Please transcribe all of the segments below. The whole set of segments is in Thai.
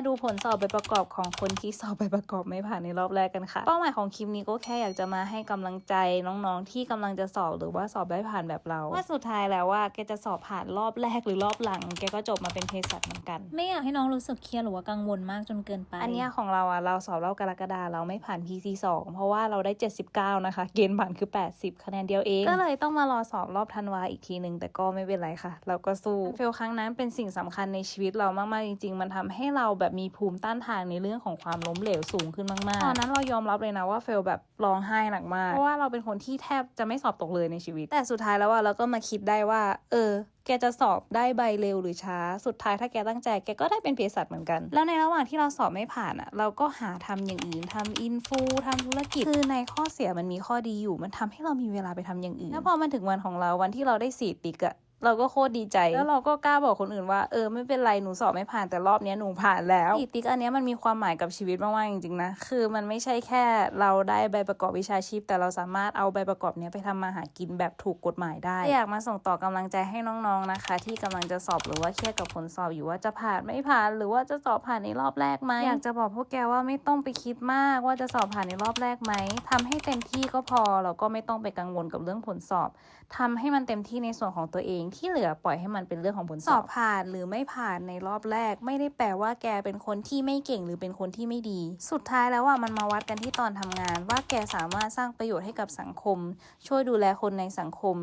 มาดูผลสอบใบประกอบของคนที่สอบใบประกอบไม่ผ่านในรอบแรกกันค่ะ เป้าหมายของคลิปนี้ก็แค่อยากจะมาให้กำลังใจน้องๆ ที่กำลังจะสอบหรือว่าสอบได้ผ่านแบบเราว่าสุดท้ายแล้วว่าแกจะสอบผ่านรอบแรกหรือรอบหลัง แกก็จบมาเป็นเภสัชเหมือนกัน ไม่อยากให้น้องรู้สึกเครียดหรือว่ากังวลมากจนเกินไป อันเนี้ยของเราอะเราสอบรอบกรกฎาเราไม่ผ่าน PC 2เพราะว่าเราได้ 79 นะคะ เกณฑ์ผ่านคือ 80 คะแนนเดียวเอง ก็เลยต้องมารอสอบรอบธันวาอีกทีหนึ่งแต่ก็ไม่เป็นไรค่ะ เราก็สู้เฟลครั้งนั้นเป็นสิ่งสำคัญในชีวิตเรามากๆจริง ๆ มันทำให้เราแบบมีภูมิต้านทานในเรื่องของความล้มเหลวสูงขึ้นมากๆตอนนั้นเรายอมรับเลยนะว่าเฟลแบบร้องไห้หนักมาก เพราะว่าเราเป็นคนที่แทบจะไม่สอบตกเลยในชีวิต แต่สุดท้ายแล้วอะเราก็มาคิดได้ว่า เออแกจะสอบได้ใบเร็วหรือช้า สุดท้ายถ้าแกตั้งใจ แกก็ได้เป็นเภสัชเหมือนกัน แล้วในระหว่างที่เราสอบไม่ผ่านอะเราก็หาทำอย่างอื่นทำอินฟูทำธุรกิจ คือในข้อเสียมันมีข้อดีอยู่ มันทำให้เรามีเวลาไปทำอย่างอื่น แล้วพอมันถึงวันของเราวันที่เราได้สี่ติ๊กอะ เราก็โคตรดีใจ แล้วเราก็กล้าบอกคนอื่นว่าเออไม่เป็นไรหนูสอบไม่ผ่านแต่รอบเนี้ยหนูผ่านแล้วสี่ติ๊กอันเนี้ยมันมีความหมายกับชีวิตมากๆจริงๆนะคือมันไม่ใช่แค่เราได้ใบประกอบวิชาชีพ แต่เราสามารถเอาใบประกอบเนี้ยไปทำมาหากินแบบถูกกฎหมายได้อยากมาส่งต่อกำลังใจให้น้องๆนะคะ ที่กำลังจะสอบหรือว่าเครียดกับผลสอบอยู่ว่าจะผ่านไม่ผ่าน หรือว่าจะสอบผ่านในรอบแรกไหมอยากจะบอกพวกแกว่าไม่ต้องไปคิดมากว่าจะสอบผ่านในรอบแรกไหมทำให้เต็มที่ก็พอเราก็ไม่ต้องไปกังวลกับเรื่องผลสอบทำให้มันเต็มที่ในส่วนของตัวเองที่เหลือปล่อยให้มันเป็นเรื่องของผลสอบผ่านหรือไม่ผ่านในรอบแรก ไม่ได้แปลว่าแกเป็นคนที่ไม่เก่งหรือเป็นคนที่ไม่ดี สุดท้ายแล้วว่ามันมาวัดกันที่ตอนทำงาน ว่าแกสามารถสร้างประโยชน์ให้กับสังคม ช่วยดูแลคนในสังคม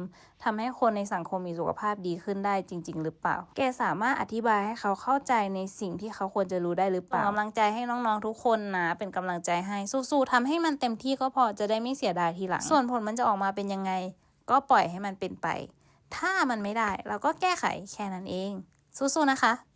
ทำให้คนในสังคมมีสุขภาพดีขึ้นได้จริง ๆ หรือเปล่า แกสามารถอธิบายให้เขาเข้าใจในสิ่งที่เขาควรจะรู้ได้หรือเปล่า กำลังใจให้น้องๆทุกคนนะ เป็นกำลังใจให้สู้ๆทำให้มันเต็มที่ก็พอจะได้ไม่เสียดายทีหลัง ส่วนผลมันจะออกมาเป็นยังไง ก็ปล่อยให้มันเป็นไป ถ้ามันไม่ได้เราก็แก้ไขแค่นั้นเองสู้ๆนะคะ